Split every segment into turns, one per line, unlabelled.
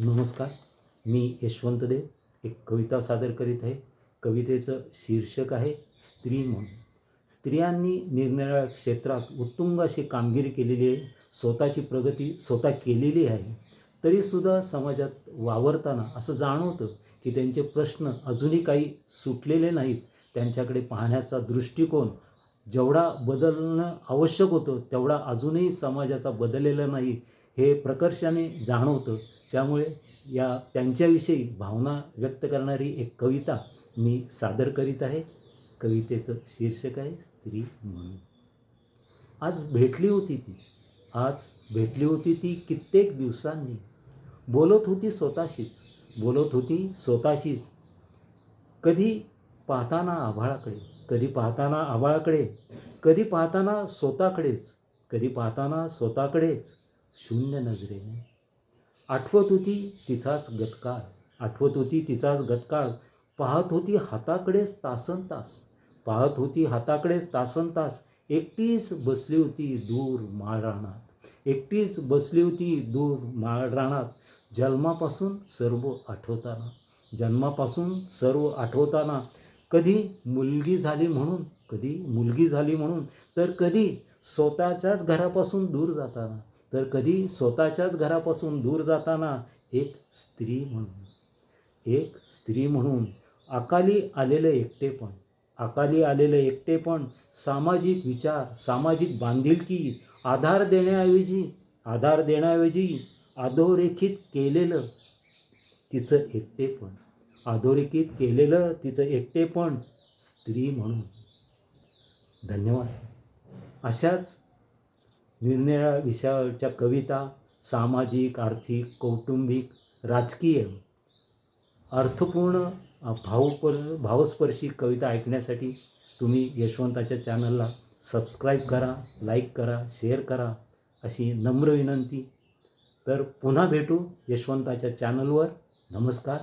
नमस्कार मी यशवंत देव एक कविता सादर करीत आहे. कवितेचं शीर्षक आहे स्त्री म्हणून. स्त्रियांनी निरनिराळ्या क्षेत्रात उत्तुंग अशी कामगिरी केलेली आहे. स्वतःची प्रगती स्वतः केलेली आहे. तरीसुद्धा समाजात वावरताना असं जाणवतं की त्यांचे प्रश्न अजूनही काही सुटलेले नाहीत. त्यांच्याकडे पाहण्याचा दृष्टिकोन जेवढा बदलणं आवश्यक होतं तेवढा अजूनही समाजाचा बदललेला नाही हे प्रकर्षाने जाणवतं. त्यामुळे या त्यांच्याविषयी भावना व्यक्त करणारी एक कविता मी सादर करीत आहे. कवितेचं शीर्षक आहे स्त्री म्हणून. आज भेटली होती ती. आज भेटली होती ती कित्येक दिवसांनी. बोलत होती स्वतःशीच. बोलत होती स्वतःशीच. कधी पाहताना आभाळाकडे. कधी पाहताना आभाळाकडे. कधी पाहताना स्वतःकडेच. कधी पाहताना स्वतःकडेच. शून्य नजरेने. आठवत होती तिचाच गतकाळ. आठवत होती तिचाच गतकाळ. पाहत होती हाताकडेच तासन तास. पाहत होती हाताकडेच तासन तास. एकटीच बसली होती दूर माळराणात एकटीच बसली होती दूर माळराणात जन्मापासून सर्व आठवताना. जन्मापासून सर्व आठवताना. कधी मुलगी झाली म्हणून कधी मुलगी झाली म्हणून तर कधी स्वतःच्याच घरापासून दूर जाताना. तर कधी स्वतःच्याच घरापासून दूर जाताना एक स्त्री म्हणून एक स्त्री म्हणून अकाली आलेलं एकटेपण अकाली आलेलं एकटेपण सामाजिक विचार सामाजिक बांधिलकी आधार देण्याऐवजी आधार देण्याऐवजी अधोरेखित केलेलं तिचं एकटेपण अधोरेखित केलेलं तिचं एकटेपण स्त्री म्हणून. धन्यवाद. अशाच निरनिराळ्या विषयावरच्या कविता सामाजिक आर्थिक कौटुंबिक राजकीय अर्थपूर्ण भावपर भावस्पर्शी कविता ऐकण्यासाठी तुम्ही यशवंताच्या चॅनलला सबस्क्राईब करा लाईक करा शेअर करा अशी नम्र विनंती. तर पुन्हा भेटू यशवंताच्या चॅनलवर. नमस्कार.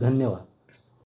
धन्यवाद.